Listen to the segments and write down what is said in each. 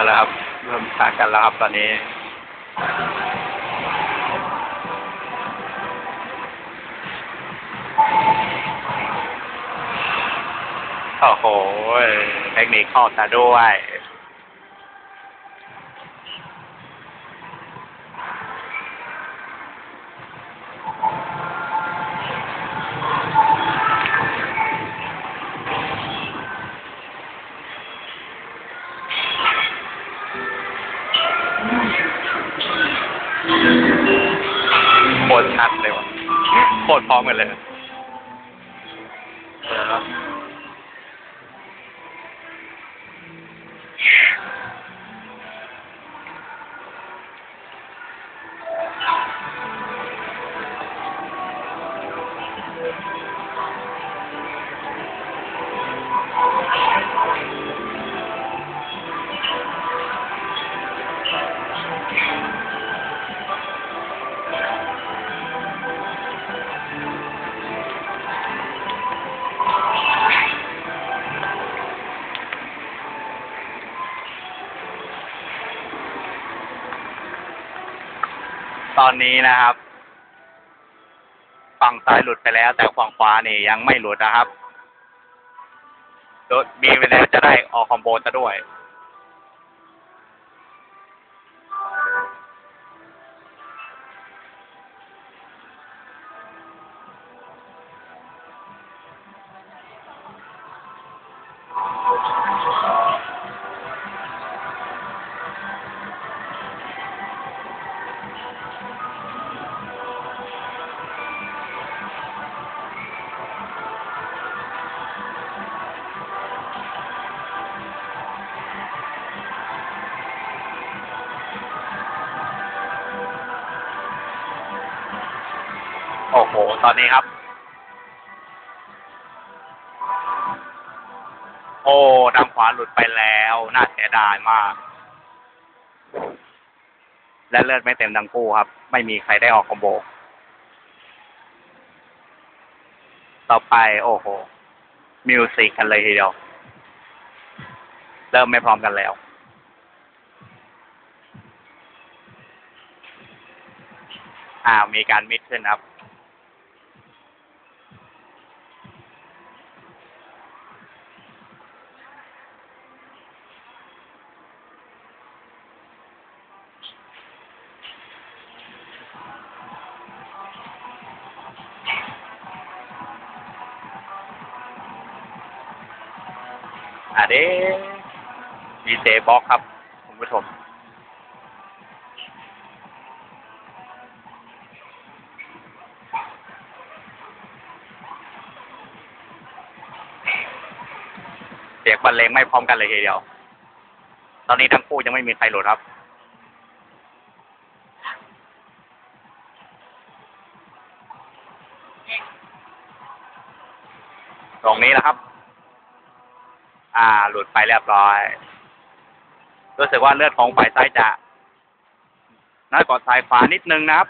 กันและครับ เริ่มพากันแล้วครับตอนนี้ โอ้โห เทคนิคเข้าตาด้วย ตรพร้ ตอนนี้นะครับ ฝั่งซ้ายหลุดไปแล้ว แต่ฝั่งขวานี่ยังไม่หลุดนะครับโดยมีไปแล้วจะได้ออกคอมโบซะด้วย โอ้โห ตอนนี้ครับ โอ้ทางขวาหลุดไปแล้ว น่าเสียดายมาก และเลือดไม่เต็มดังคู่ครับ ไม่มีใครได้ออกคอมโบ ต่อไป โอ้โห มิวสิกกันเลยทีเดียว เริ่มไม่พร้อมกันแล้วอ่ามีการมิดขึ้นครับ อะเด้มีเซบ็อกครับคุณผู้ชมเสียงบรรเลงไม่พร้อมกันเลยทีเดียว ตอนนี้ทั้งคู่ยังไม่มีใครโหลดครับตรงนี้นะครับ อ่า หลุดไปเรียบร้อย รู้สึกว่าเลือดของฝ่ายซ้ายจะน้อยกว่าสายขวานิดนึงนะครับ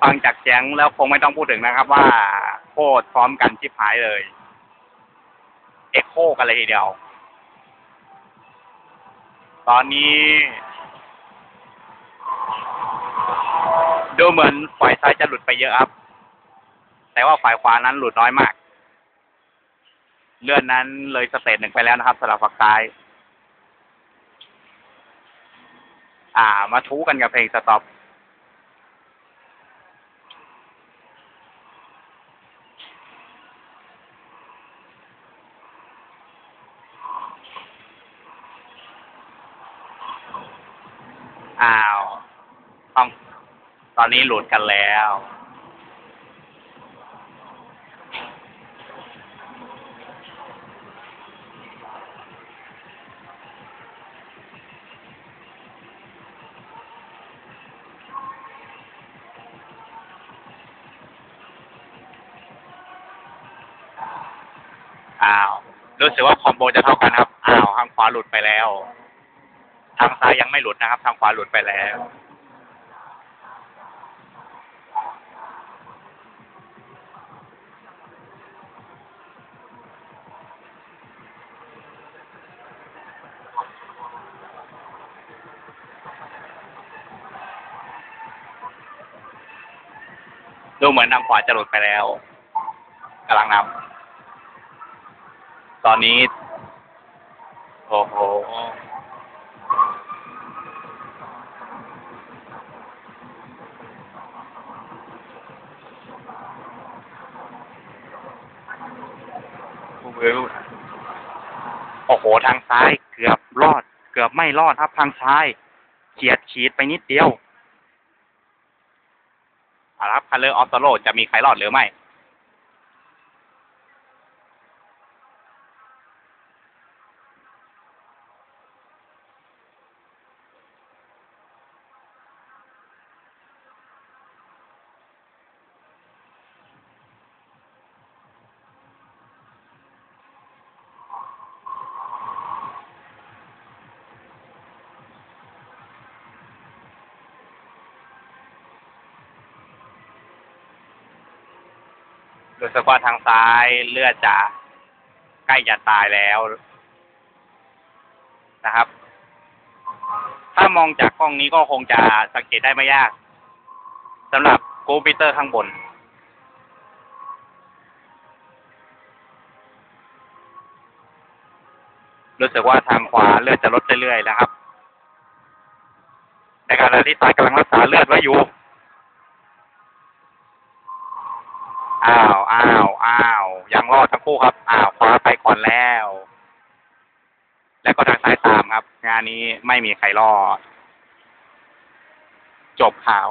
ฟังจากเสียงแล้วคงไม่ต้องพูดถึงนะครับ ว่าโคตรพร้อมกันชิบหายเลย เอ็กโคกันเลยทีเดียว ตอนนี้ ดูเหมือนฝ่ายซ้ายจะหลุดไปเยอะครับ แต่ว่าฝ่ายขวานั้นหลุดน้อยมาก เลื่อนนั้นเลยสเตจหนึ่งไปแล้วนะครับสำหรับฝั่งซ้าย อ่า มาทูกันกับเพลงสต็อป อ้าว ต้อง ต อนนี้หลุดกันแล้ว อ้าว รู้สึกว่าคอมโบจะเท่ากันครับ อ้าว ทางขวาหลุดไปแล้ว ทางซ้ายยังไม่หลุดนะครับ ทางขวาหลุดไปแล้ว ดูเหมือนทางขวาจะหลุดไปแล้วกำลังนำตอนนี้ โอ้โหโอ้โห ทางซ้ายเกือบรอด เกือบไม่รอดครับทางซ้ายเฉียดฉีดไปนิดเดียว รับคันเลอร์ออฟโตโรจะมีใครรอดหรือไม่ รู้สึกว่าทางซ้ายเลือดจะใกล้จะตายแล้วนะครับ ถ้ามองจากกล้องนี้ก็คงจะสังเกตได้ไม่ยากสำหรับกูปิเตอร์ข้างบน รู้สึกว่าทางขวาเลือดจะลดเรื่อยๆนะครับ ในขณะที่ซ้ายกำลังรักษาเลือดไว้อยู่ อ้าวอ้าวอ้าวยังรอดทั้งคู่ครับ อ้าวขวาไปก่อนแล้ว แล้วก็ทางซ้ายตามครับ งานนี้ไม่มีใครรอด จบข่าว